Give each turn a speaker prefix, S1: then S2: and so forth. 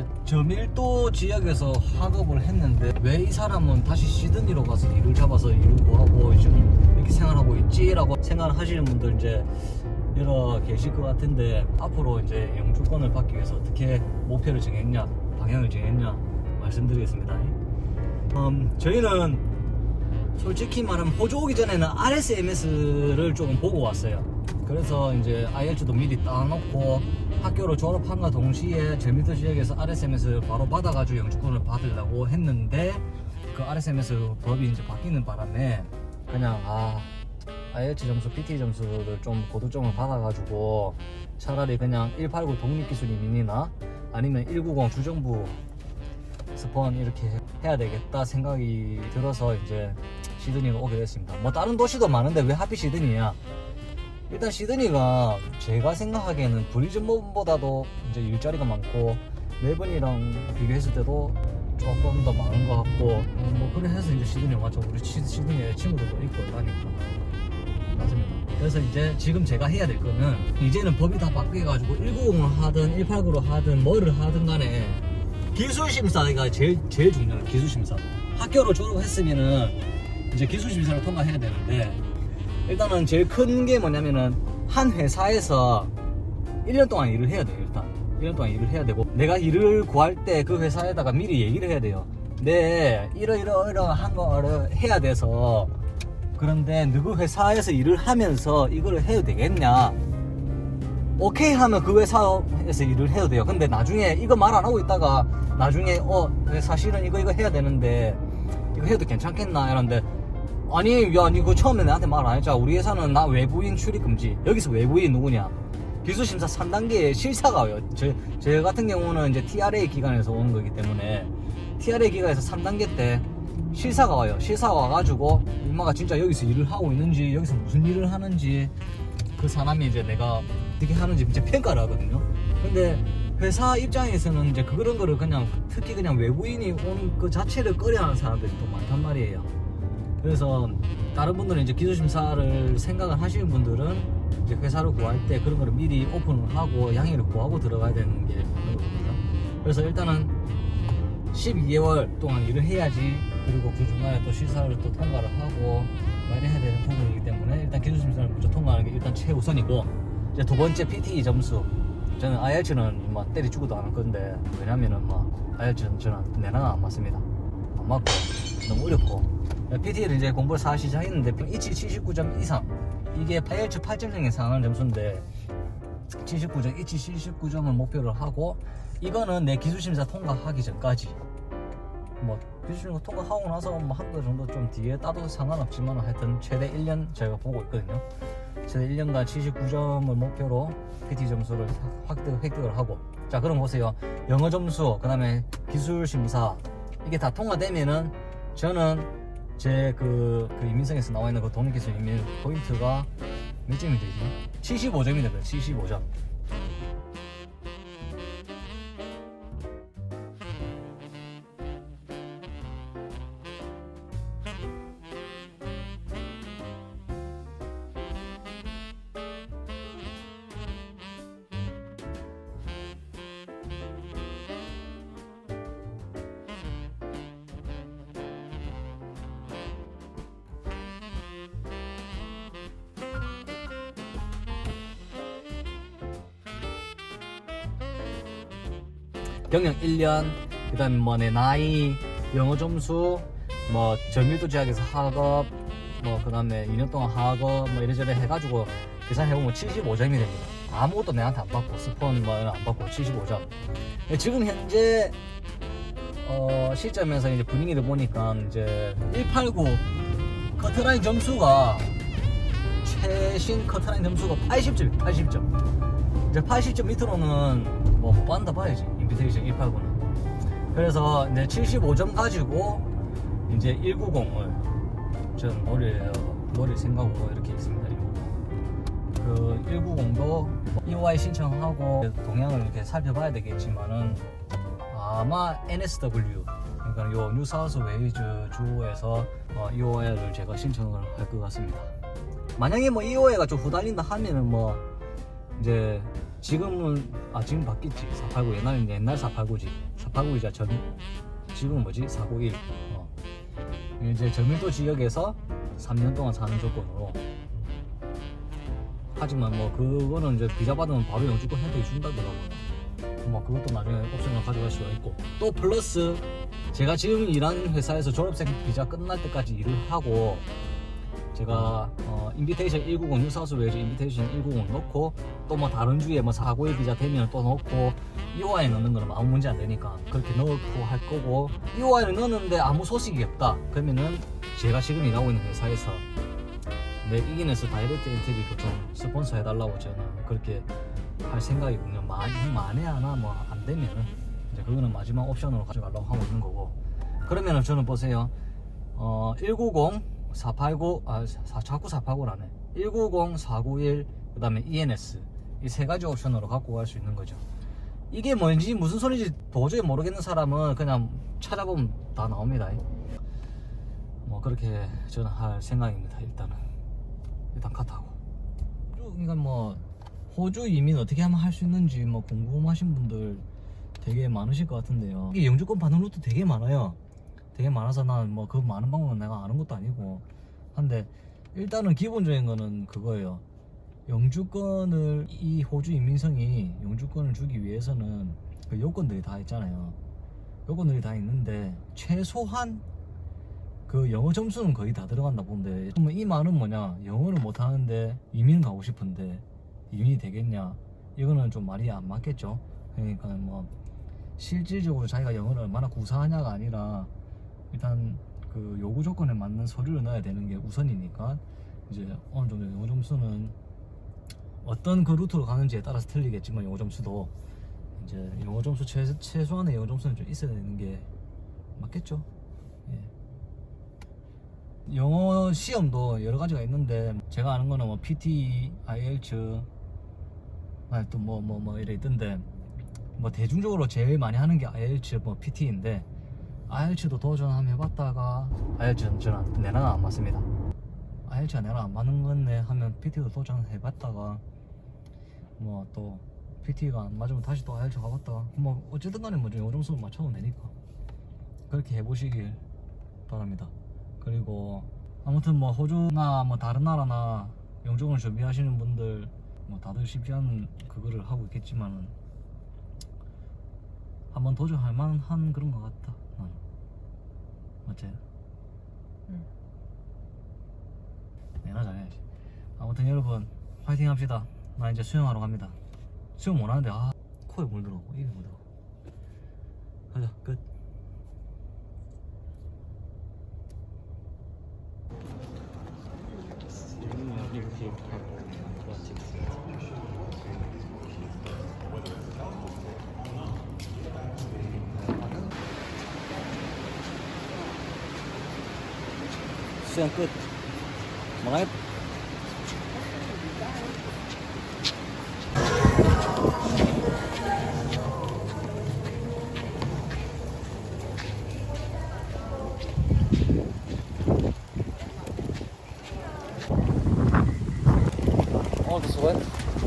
S1: 이제 저밀도 지역에서 학업을 했는데 왜 이 사람은 다시 시드니로 가서 일을 잡아서 일을 구하고 지금 이렇게 생활하고 있지라고 생각하시는 분들 이제 여러 계실 것 같은데 앞으로 이제 영주권을 받기 위해서 어떻게 목표를 정했냐 방향을 정했냐 말씀드리겠습니다. 음, 저희는 솔직히 말하면 호주 오기 전에는 RSMS를 조금 보고 왔어요. 그래서 이제 IELTS도 미리 따놓고 학교를 졸업한과 동시에 제미도 지역에서 RSMS 바로 받아가지고 영주권을 받으려고 했는데 그 RSMS 법이 이제 바뀌는 바람에 그냥 아 IELTS 점수, PT 점수를 좀 고득점을 받아가지고 차라리 그냥 189 독립기술 이민이나 아니면 190 주정부 스폰 이렇게 해야 되겠다 생각이 들어서 이제 시드니가 오게 됐습니다. 뭐 다른 도시도 많은데 왜 하필 시드니야? 일단 시드니가 제가 생각하기에는 브리즈번보다도 이제 일자리가 많고 멜번이랑 비교했을 때도 조금 더 많은 것 같고 어, 뭐 그래 해서 이제 시드니 맞죠? 우리 시, 시드니에 친구들도 있고 그러니까 맞습니다. 그래서 이제 지금 제가 해야 될 거는 이제는 법이 다 바뀌어가지고 190을 하든 189로 하든 뭐를 하든 간에 기술심사가 제일 제일 중요해요. 기술심사. 학교를 졸업했으면은 이제 기술심사를 통과해야 되는데 일단은 제일 큰 게 뭐냐면은 한 회사에서 1년 동안 일을 해야 돼요. 일단 1년 동안 일을 해야 되고 내가 일을 구할 때 그 회사에다가 미리 얘기를 해야 돼요. 네 이러이러이러한 거를 해야 돼서 그런데 누구 회사에서 일을 하면서 이거를 해도 되겠냐? 오케이 하면 그 회사에서 일을 해도 돼요. 근데 나중에 이거 말 안 하고 있다가 나중에 어 사실은 이거 이거 해야 되는데 이거 해도 괜찮겠나 이런데 아니 야 니그 처음에 나한테 말 안 했잖아. 우리 회사는 나 외부인 출입 금지. 여기서 외부인 누구냐? 기술심사 3단계에 실사가 와요. 제, 제 같은 경우는 이제 TRA 기관에서 오는 거기 때문에 TRA 기관에서 3단계 때 실사가 와요. 실사가 와가지고 엄마가 진짜 여기서 일을 하고 있는지 여기서 무슨 일을 하는지 그 사람이 이제 내가 어떻게 하는지 이제 평가를 하거든요. 근데 회사 입장에서는 이제 그런 거를 그냥 특히 그냥 외부인이 오는 그 자체를 꺼려하는 사람들이 또 많단 말이에요. 그래서 다른 분들은 이제 기술심사를 생각을 하시는 분들은 이제 회사를 구할 때 그런 거를 미리 오픈을 하고 양해를 구하고 들어가야 되는 게 맞는 겁니다. 그래서 일단은 12개월 동안 일을 해야지. 그리고 그 중간에 또 실사를 또 통과를 하고 많이 해야 되는 부분이기 때문에 일단 기술심사를 먼저 통과하는 게 일단 최우선이고 이제 두 번째 PTE 점수. 저는 IELTS는 뭐 때리 죽어도 안 할 건데 왜냐면은 뭐 IELTS는 저는 내나가 안 맞습니다. 안 맞고 너무 어렵고 PT를 이제 공부를 사실 시작했는데 이치 79점 이상. 이게 IELTS 8.0에 상하는 점수인데 79점, 이치 79점을 목표를 하고 이거는 내 기술심사 통과하기 전까지. 뭐 기술심사 통과하고 나서 뭐 한 달 정도 좀 뒤에 따도 상관없지만 하여튼 최대 1년 제가 보고 있거든요. 최대 1년간 79점을 목표로 PT 점수를 획득, 획득을 하고. 자 그럼 보세요. 영어 점수 그 다음에 기술심사. 이게 다 통과되면은 저는 제그 그 이민성에서 나와 있는 그 독립기술 이민 포인트가 몇 점이 되지? 75점이 되거든 75점 경력 1년, 그 다음에 뭐 내 나이, 영어 점수, 뭐 정밀도 지역에서 학업, 뭐 그 다음에 2년 동안 학업, 뭐 이래저래 해가지고 계산해보면 75점이 됩니다. 아무것도 내한테 안 받고, 스폰 뭐 이런 안 받고 75점. 지금 현재 어, 시점에서 이제 분위기를 보니까 이제 189 커트라인 점수가 최신 커트라인 점수가 80점, 80점. 이제 80점 밑으로는 뭐못 받는다 봐야지 인비테이션 189는 그래서 이제 75점 가지고 이제 190을 전 올릴 올릴 생각으로 이렇게 있습니다 190. 그 190도 EOI 신청하고 동향을 이렇게 살펴봐야 되겠지만은 아마 NSW 그러니까 요 뉴사우스 웨이즈 주에서 어, EOI를 제가 신청을 할 것 같습니다 만약에 뭐 EOI가 좀 후달린다 하면은 뭐 이제 지금은 아 지금 바뀌었지. 489 옛날에 옛날 489지. 489 이자 전 지금은 뭐지? 491 어. 이제 저밀도 지역에서 3년 동안 사는 조건으로. 하지만 뭐 그거는 이제 비자 받으면 바로 영주권 혜택이 준다더라고요 뭐 그것도 나중에 옵션을 가져갈 수가 있고. 또 플러스 제가 지금 일하는 회사에서 졸업생 비자 끝날 때까지 일을 하고 제가 어, 인비테이션 190 뉴사우스 웨이즈 인비테이션 190 넣고 또 뭐 다른 주에 뭐491 비자 되면 또 넣고 EOI에 넣는 거는 아무 문제 안 되니까 그렇게 넣고 할 거고 EOI를 넣었는데 아무 소식이 없다. 그러면은 제가 지금 일하고 있는 회사에서 내 이긴에서 다이렉트 엔트리로 좀 스폰서 해달라고 저는 그렇게 할 생각이군요 많이 많이 하나 뭐 안 되면은 이제 그거는 마지막 옵션으로 가져가려고 하고 있는 거고. 그러면은 저는 보세요. 어, 190, 489, 아, 사, 자꾸 489라네. 190, 491, 그 다음에 ENS. 이 세 가지 옵션으로 갖고 갈 수 있는 거죠. 이게 뭔지, 무슨 소리인지 도저히 모르겠는 사람은 그냥 찾아보면 다 나옵니다. 뭐, 그렇게 저는 할 생각입니다, 일단은. 일단 카타고. 그러니까 뭐, 호주 이민 어떻게 하면 할 수 있는지 뭐 궁금하신 분들 되게 많으실 것 같은데요. 이게 영주권 받는 루트 되게 많아요. 되게 많아서 난 뭐 그 많은 방법은 내가 아는 것도 아니고. 한데 일단은 기본적인 거는 그거예요. 영주권을 이 호주 인민성이 영주권을 주기 위해서는 그 요건들이 다 있잖아요. 요건들이 다 있는데 최소한 그 영어 점수는 거의 다 들어간다 돼. 그러면 이 말은 뭐냐? 영어를 못하는데 이민 가고 싶은데 이민이 되겠냐? 이거는 좀 말이 안 맞겠죠. 그러니까 뭐 실질적으로 자기가 영어를 얼마나 구사하냐가 아니라 일단 그 요구 조건에 맞는 서류를 넣어야 되는 게 우선이니까 이제 어느 정도 영어 점수는 어떤 그 루트로 가는지에 따라서 틀리겠지만 영어 점수도 이제 영어 점수 최, 최소한의 영어 점수는 좀 있어야 되는 게 맞겠죠. 예. 영어 시험도 여러 가지가 있는데 제가 아는 거는 뭐 PT, IELTS, 아니 또뭐 뭐 뭐 이래 있던데 뭐 대중적으로 제일 많이 하는 게 IELTS, 뭐 PT인데 IELTS도 도전 한번 해봤다가 IELTS는 저는 내랑 안 맞습니다. IELTS가 내랑 안 맞는 건데 하면 PT도 도전 해봤다가 뭐 또 PT가 안 맞으면 다시 또 IELTS 가봤다가 뭐 어쨌든 간에 뭐요 점수 맞춰면 되니까 그렇게 해보시길 바랍니다. 그리고 아무튼 뭐 호주나 뭐 다른 나라나 영종을 준비하시는 분들 뭐 다들 쉽지 않은 그거를 하고 있겠지만은 한번 도전할 만한 그런 것 같다. 맞지?
S2: 응.
S1: 내나 잘해야지. 아무튼 여러분 화이팅 합시다. 나 이제 수영하러 갑니다. 수영 못하는데 아 코에 물 들어오고 입에 물 들어오고. 가자 끝. 수영 끝. 뭐라 Oh, this way?